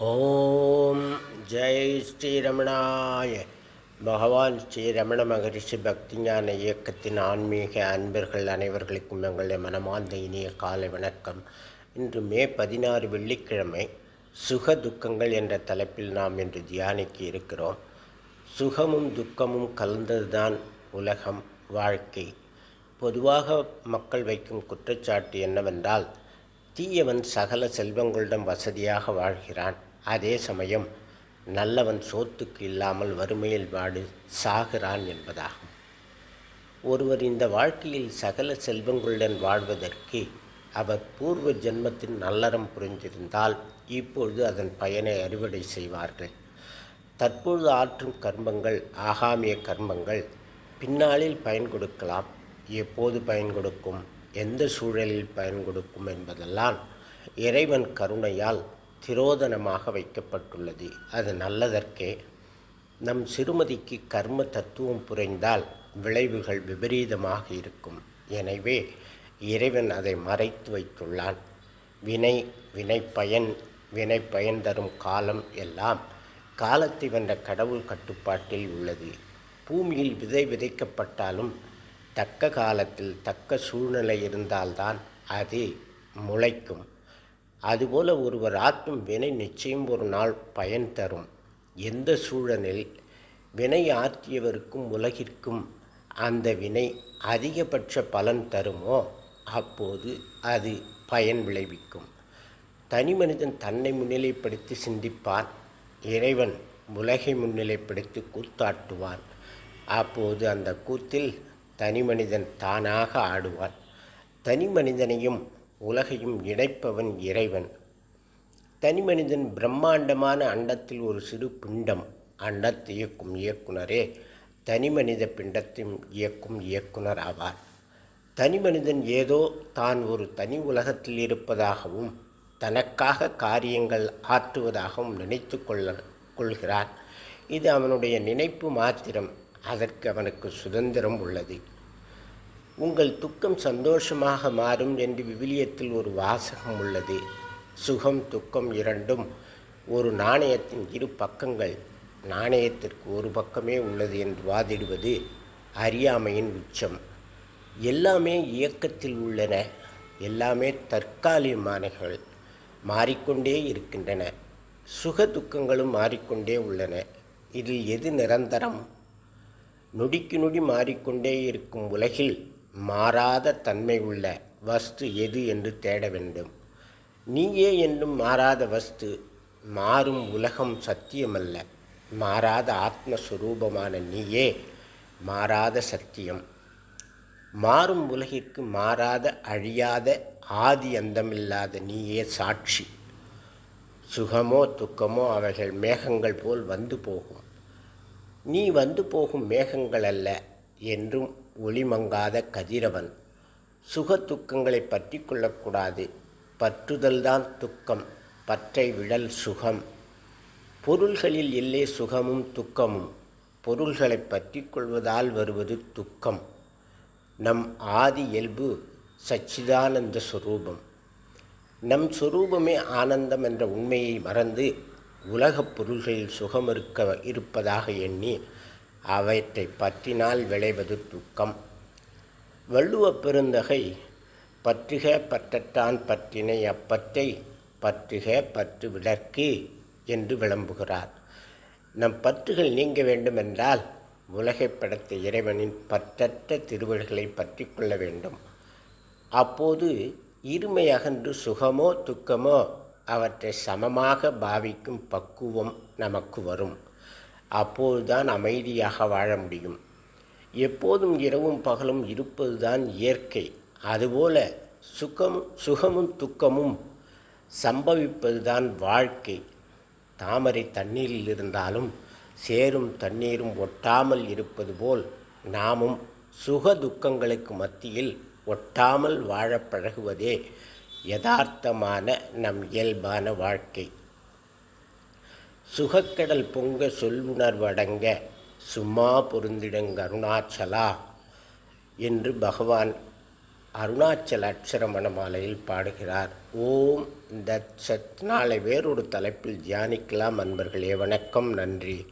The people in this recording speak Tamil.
ஓம் ஜெய் ஸ்ரீரமணாய. பகவான் ஸ்ரீரமண மகரிஷி பக்திஞான இயக்கத்தின் ஆன்மீக அன்பர்கள் அனைவர்களுக்கும் எங்களுடைய மனமார்ந்த இனிய காலை வணக்கம். இன்று மே பதினாறு வெள்ளிக்கிழமை சுக துக்கங்கள் என்ற தலைப்பில் நாம் இன்று தியானிக்க இருக்கிறோம். சுகமும் துக்கமும் கலந்ததுதான் உலகம் வாழ்க்கை. பொதுவாக மக்கள் வைக்கும் குற்றச்சாட்டு என்னவென்றால் தீயவன் சகல செல்வங்களிடம் வசதியாக வாழ்கிறான். அதே சமயம் நல்லவன் சோத்துக்கு இல்லாமல் வறுமையில் வாடு சாகிறான் என்பதாகும். ஒருவர் இந்த வாழ்க்கையில் சகல செல்வங்களுடன் வாழ்வதற்கு அவர் பூர்வ ஜென்மத்தின் நல்லறம் புரிந்திருந்தால் இப்பொழுது அதன் பயனை அறுவடை செய்வார்கள். தற்பொழுது ஆற்றும் கர்மங்கள் ஆகாமிய கர்மங்கள் பின்னாளில் பயன் கொடுக்கலாம் எப்போது பயன் கொடுக்கும் எந்த சூழலில் பயன் கொடுக்கும் என்பதெல்லாம் இறைவன் கருணையால் திரோதனமாக வைக்கப்பட்டுள்ளது. அது நல்லதற்கே. நம் சிறுமதிக்கு கர்ம தத்துவம் புரிந்தால் விளைவுகள் விபரீதமாக இருக்கும். எனவே இறைவன் அதை மறைத்து வைத்துள்ளான். வினை வினை பயன் வினை பயன் தரும் காலம் எல்லாம் காலத்தை வென்ற கடவுள் கட்டுப்பாட்டில் உள்ளது. பூமியில் விதை விதைக்கப்பட்டாலும் தக்க காலத்தில் தக்க சூழ்நிலை இருந்தால்தான் அது முளைக்கும். அதுபோல ஒருவர் ஆற்றும் வினை நிச்சயம் ஒரு நாள் பயன் தரும். எந்த சூழலில் வினை ஆற்றியவருக்கும் உலகிற்கும் அந்த வினை அதிகபட்ச பலன் தருமோ அப்போது அது பயன் விளைவிக்கும். தனி மனிதன் தன்னை முன்னிலைப்படுத்தி சிந்திப்பான் இறைவன் உலகை முன்னிலைப்படுத்தி கூத்தாட்டுவான். அப்போது அந்த கூத்தில் தனி மனிதன் தானாக ஆடுவான். தனி மனிதனையும் உலகையும் இணைப்பவன் இறைவன். தனி மனிதன் பிரம்மாண்டமான அண்டத்தில் ஒரு சிறு பிண்டம் அண்டத்தை இயக்கும் இயக்குனரே. தனி மனித பிண்டத்தையும் இயக்கும் இயக்குனர் ஆவார். தனி மனிதன் ஏதோ தான் ஒரு தனி உலகத்தில் இருப்பதாகவும் தனக்காக காரியங்கள் ஆற்றுவதாகவும் நினைத்து கொள்ள கொள்கிறான். இது அவனுடைய நினைப்பு மாத்திரம். அதற்கு அவனுக்கு சுதந்திரம் உள்ளது. உங்கள் துக்கம் சந்தோஷமாக மாறும் என்று விவிலியத்தில் ஒரு வாசகம் உள்ளது. சுகம் துக்கம் இரண்டும் ஒரு நாணயத்தின் இரு பக்கங்கள். நாணயத்திற்கு ஒரு பக்கமே உள்ளது என்று வாதிடுவது அறியாமையின் உச்சம். எல்லாமே இயக்கத்தில் உள்ளன. எல்லாமே தற்காலிகமானகள் மாறிக்கொண்டே இருக்கின்றன. சுக துக்கங்களும் மாறிக்கொண்டே உள்ளன. இதில் எது நிரந்தரம்? நொடிக்கு நொடி மாறிக்கொண்டே இருக்கும் உலகில் மாறாத தன்மை உள்ள வஸ்து எது என்று தேட வேண்டும். நீயே என்றும் மாறாத வஸ்து மாறும் உலகம் சத்தியமல்ல. மாறாத ஆத்மஸ்வரூபமான நீயே மாறாத சத்தியம். மாறும் உலகிற்கு மாறாத அழியாத ஆதி அந்தமில்லாத நீயே சாட்சி. சுகமோ துக்கமோ அவைகள் மேகங்கள் போல் வந்து போகும். நீ வந்து போகும் மேகங்கள் அல்ல என்றும் ஒளிமங்காத கதிரவன். சுக துக்கங்களை பற்றி கொள்ளக்கூடாது. பற்றுதல்தான் துக்கம் பற்றை விடல் சுகம். பொருள்களில் இல்லை சுகமும் துக்கமும். பொருள்களை பற்றி கொள்வதால் வருவது துக்கம். நம் ஆதி இயல்பு சச்சிதானந்த சுரூபம். நம் சுரூபமே ஆனந்தம் என்ற உண்மையை மறந்து உலகப் பொருள்களில் சுகம் இருக்க இருப்பதாக எண்ணி அவற்றை பற்றினால் விளைவது துக்கம். வள்ளுவ பெருந்தகை பற்றுக பற்றட்டான் பற்றினை அப்பற்றை பற்றுக பற்று விளக்கு என்று விளம்புகிறார். நம் பற்றுகள் நீங்க வேண்டுமென்றால் உலகை படைத்த இறைவனின் பற்றற்ற திருவள்களை பற்றி கொள்ள வேண்டும். அப்போது இருமை அகன்று சுகமோ துக்கமோ அவற்றை சமமாக பாவிக்கும் பக்குவம் நமக்கு வரும். அப்போதுதான் அமைதியாக வாழ முடியும். எப்போதும் இரவும் பகலும் இருப்பதுதான் இயற்கை. அதுபோல சுகம் சுகமும் துக்கமும் சம்பவிப்பதுதான் வாழ்க்கை. தாமரை தண்ணீரில் இருந்தாலும் சேரும் தண்ணீரும் ஒட்டாமல் இருப்பது போல் நாமும் சுக துக்கங்களுக்கு மத்தியில் ஒட்டாமல் வாழ பழகுவதே யதார்த்தமான நம் இயல்பான வாழ்க்கை. சுகக்கடல் பொங்க சொல்வுணர்வடங்க சும்மா பொருந்திடங்க அருணாச்சலா என்று பகவான் அருணாச்சல அட்சரமண மாலையில் பாடுகிறார். ஓம் தத் சத். நாளை வேறொரு தலைப்பில் தியானிக்கலாம் அன்பர்களே. வணக்கம் நன்றி.